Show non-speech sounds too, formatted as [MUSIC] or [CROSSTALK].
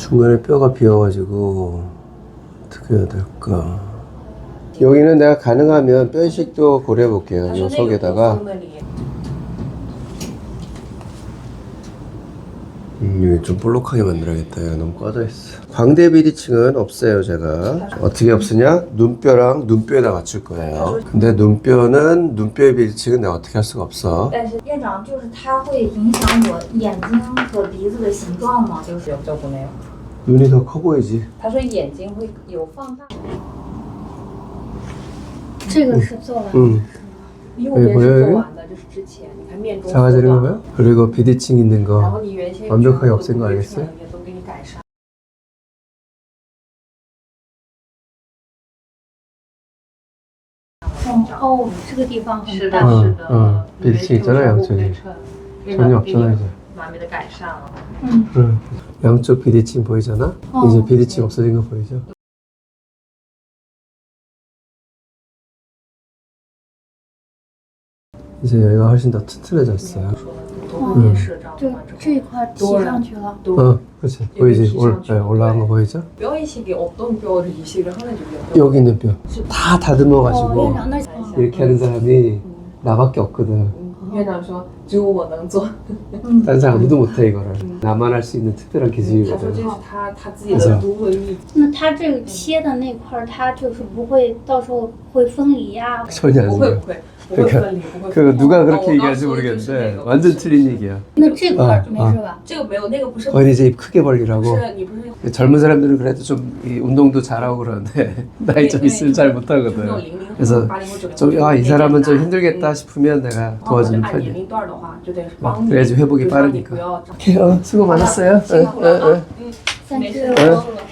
중간에 뼈가 비어가지고 어떻게 해야 될까? 여기는 내가 가능하면 뼈 이식도 고려해 볼게요. 이 속에다가 那里 음, 여기 좀 볼록하게 만들어야겠다. 여기 너무 꽈져 있어. 광대 비리층은 없어요, 제가. 어떻게 없으냐? 눈뼈랑 눈뼈에다 맞출 거예요. 근데 눈뼈는 눈뼈의 비리층은 내가 어떻게 할 수가 없어. 但是院长，就是它会影响我眼睛和鼻子的形状吗？就是 여쭤보네요. 눈이 더 커 보이지? 他说眼睛会有放大，这个是做完 응. 右边 네, 보여요 是做完的，这是之前，你看面中 작아지는 缩 거 短 봐요? 그리고 비리층 있는 然 거 后你原先 완벽하게 없앤 거 알겠어요? 也都给你改善。哦，这个地方很是的，大。嗯是的，嗯你没 비리층 있잖아요, 有 저기. 对称， 전혀 없잖아 이제. 完美的改善了。 음. 응. 양쪽 비리층 보이잖아? 어. 이제 비리층 없어진 거 보이죠? 이제 여기가 훨씬 더 튼튼해졌어요. 说的多婚夜视这样就的话之后这一块提上去了。 또 어, 그렇지. 보이지? 올, 네, 올라간 거 보이죠? 뼈 이식이 어떤 뼈를 이식을 하는지 뼈 여기 있는 뼈. 다 哦， 다듬어가지고 院长，那 이렇게 하는 사람이 나밖에 없거든. 院长说只有我能做， 다른 사람 아무도 못해 이거를. 나만 할 수 있는 특별한 他说这 기술이거든. 是他他自己的独门秘籍，那它这个切的那块儿，它就是不会到时候会分离呀、 전혀 不 안 会 돼. 不会不会 그러니까 分离，不会 그 分离。 누가 哦 그렇게 我 얘기할지 刚说的就是 모르겠는데 那个 완전 틀린 얘기야. 那这块儿 어 没事吧？这个没有，那个不是 어린이집 입 크게 不 벌리라고. 是你不是 젊은 사람들은 그래도 좀 이 운동도 잘하고 그러는데 [LAUGHS] 나이 좀 있으면 잘 那种 못하거든. 零零 그래서 八零后九零 좀, 아, 이 사람은 좀 힘들겠다 싶으면 내가 哦 도와주는 按年 편이야. 龄段的话，就得 어, 帮你， 그래야지 회복이 就是让你不 빠르니까. 要长 오케이, 어, 수고 많았어요. 응, 응, 응. 三只 응. 我谢谢。